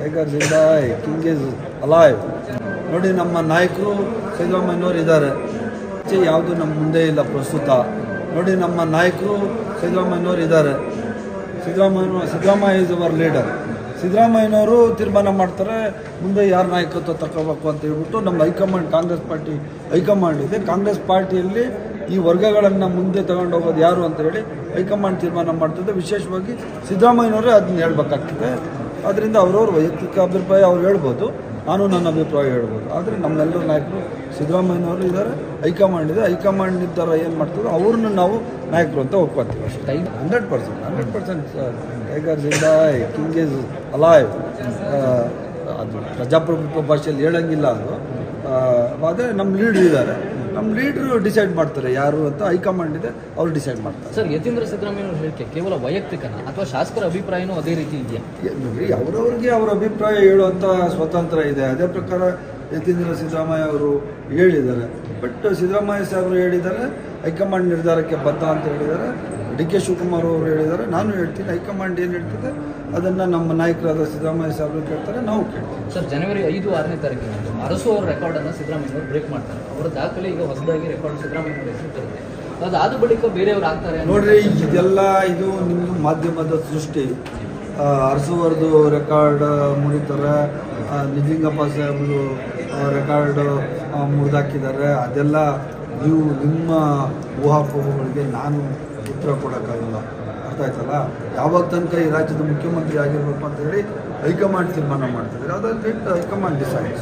Tiger ಜಿಂದಾಯ್ king is alive ನೋಡಿ ನಮ್ಮ ನಾಯಕರು ಸಿದ್ದರಾಮಯ್ಯನವರು ಇದ್ದಾರೆ. ಯಾವುದು ನಮ್ಮ ಮುಂದೆ ಇಲ್ಲ ಪ್ರಸ್ತುತ. ನೋಡಿ ನಮ್ಮ ನಾಯಕರು ಸಿದ್ದರಾಮಯ್ಯನವರು ಇದ್ದಾರೆ. Siddaramaiah Siddaramaiah is our leader ಸಿದ್ದರಾಮಯ್ಯನವರು ತೀರ್ಮಾನ ಮಾಡ್ತಾರೆ, ಮುಂದೆ ಯಾರು ನಾಯಕತ್ವ ತಗೋಬೇಕು ಅಂತ ಹೇಳ್ಬಿಟ್ಟು ನಮ್ಮ ಹೈಕಮಾಂಡ್, ಕಾಂಗ್ರೆಸ್ ಪಾರ್ಟಿ ಹೈಕಮಾಂಡ್ ಇದೆ. ಕಾಂಗ್ರೆಸ್ ಪಾರ್ಟಿಯಲ್ಲಿ ಈ ವರ್ಗಗಳನ್ನು ಮುಂದೆ ತಗೊಂಡು ಹೋಗೋದು ಯಾರು ಅಂತ ಹೇಳಿ ಹೈಕಮಾಂಡ್ ತೀರ್ಮಾನ ಮಾಡ್ತದೆ. ವಿಶೇಷವಾಗಿ ಸಿದ್ದರಾಮಯ್ಯನವರೇ ಅದನ್ನ ಹೇಳ್ಬೇಕಾಗ್ತದೆ. ಅದರಿಂದ ಅವ್ರವ್ರ ವೈಯಕ್ತಿಕ ಅಭಿಪ್ರಾಯ ಅವ್ರು ಹೇಳ್ಬೋದು. ನಾನು ನನ್ನ ಅಭಿಪ್ರಾಯ ಹೇಳ್ಬೋದು. ಆದರೆ ನಮ್ಮೆಲ್ಲರ ನಾಯಕರು ಸಿದ್ದರಾಮಯ್ಯನವರು ಇದ್ದಾರೆ ಹೈಕಮಾಂಡ್ ಇದೆ. ಹೈಕಮಾಂಡ್ ನಿರ್ಧಾರ ಏನು ಮಾಡ್ತದೋ ಅವ್ರನ್ನ ನಾವು ನಾಯಕರು ಅಂತ ಒಪ್ಕೊತೀವಿ ಅಷ್ಟೇ. Hundred percent hundred percent tigers ಇಂದ ಕಿಂಗ್ ಇಸ್ ಅಲಾಯ್ ಅದು ಪ್ರಜಾಪ್ರಭುತ್ವ ಭಾಷೆಯಲ್ಲಿ ಹೇಳಂಗಿಲ್ಲ ಅದು. ಆದರೆ ನಮ್ಮ ಲೀಡ್ ಇದ್ದಾರೆ. ನಮ್ಮ ಲೀಡ್ರು ಡಿಸೈಡ್ ಮಾಡ್ತಾರೆ ಯಾರು ಅಂತ ಹೈಕಮಾಂಡ್ ಇದೆ ಅವ್ರು ಡಿಸೈಡ್ ಮಾಡ್ತಾರೆ. ಸರ್ ಯತೀಂದ್ರ ಸಿದ್ದರಾಮಯ್ಯ ಅವ್ರ ಹೇಳಿಕೆ ಕೇವಲ ವೈಯಕ್ತಿಕನ? ಅಥವಾ ಶಾಸಕರ ಅಭಿಪ್ರಾಯನೂ ಅದೇ ರೀತಿ ಇದೆಯಾ? ಅವರವರಿಗೆ ಅವರ ಅಭಿಪ್ರಾಯ ಹೇಳುವಂಥ ಸ್ವತಂತ್ರ ಇದೆ. ಅದೇ ಪ್ರಕಾರ ಯತೀಂದ್ರ ಸಿದ್ದರಾಮಯ್ಯ ಅವರು ಹೇಳಿದ್ದಾರೆ. ಬಟ್ ಸಿದ್ದರಾಮಯ್ಯ ಸಾಹೇಬರು ಹೇಳಿದ್ದಾರೆ ಹೈಕಮಾಂಡ್ ನಿರ್ಧಾರಕ್ಕೆ ಬದ್ಧ ಅಂತ ಹೇಳಿದ್ದಾರೆ. ಡಿ ಕೆ ಶಿವಕುಮಾರ್ ಅವರು ಹೇಳಿದ್ದಾರೆ ನಾನು ಹೇಳ್ತೀನಿ ಹೈಕಮಾಂಡ್ ಏನು ಹೇಳ್ತಿದೆ ಅದನ್ನು ನಮ್ಮ ನಾಯಕರಾದ ಸಿದ್ದರಾಮಯ್ಯ ಸಾಹೇಬರು ಕೇಳ್ತಾರೆ ನಾವು ಕೇಳ್ತೀವಿ. ಸರ್ ಜನವರಿ ಐದು ಆರನೇ ತಾರೀಕಿನ ಅರಸು ಅವರ ರೆಕಾರ್ಡನ್ನು ಸಿದ್ದರಾಮಯ್ಯ ಅವರು ಬ್ರೇಕ್ ಮಾಡ್ತಾರೆ. ಅವರ ದಾಖಲೆ ಈಗ ಹೊಸದಾಗಿ ರೆಕಾರ್ಡ್ ಸಿದ್ದರಾಮಯ್ಯ ಹೆಸರು ತರುತ್ತೆ ಅದಾದ ಬಳಿಕ ಬೇರೆಯವರು ಆಗ್ತಾರೆ ನೋಡ್ರಿ ಇದೆಲ್ಲ ಇದು ನಿಮ್ಮದು ಮಾಧ್ಯಮದ ಸೃಷ್ಟಿ ಅರಸುವರ್ದು ರೆಕಾರ್ಡ್ ಮುರಿತಾರೆ ನಿಜಿಂಗಪ್ಪ ನಿಜಲಿಂಗಪ್ಪ ಸಾಹೇಬರು ರೆಕಾರ್ಡ್ ಮುರಿದಾಕಿದ್ದಾರೆ ಅದೆಲ್ಲ ನೀವು ನಿಮ್ಮ ಊಹಾಪೋಹಗಳಿಗೆ ನಾನು ಉತ್ತರ ಕೊಡೋಕ್ಕಾಗಲ್ಲ. ಅರ್ಥ ಆಯ್ತಲ್ಲ? ಯಾವಾಗ ತನಕ ಈ ರಾಜ್ಯದ ಮುಖ್ಯಮಂತ್ರಿ ಆಗಿರ್ಬೇಕು ಅಂತ ಹೇಳಿ ಹೈಕಮಾಂಡ್ ತೀರ್ಮಾನ ಮಾಡ್ತಿದ್ದಾರೆ. ಅದಕ್ಕೆ ಹೈಕಮಾಂಡ್ ಡಿಸೈಡ್.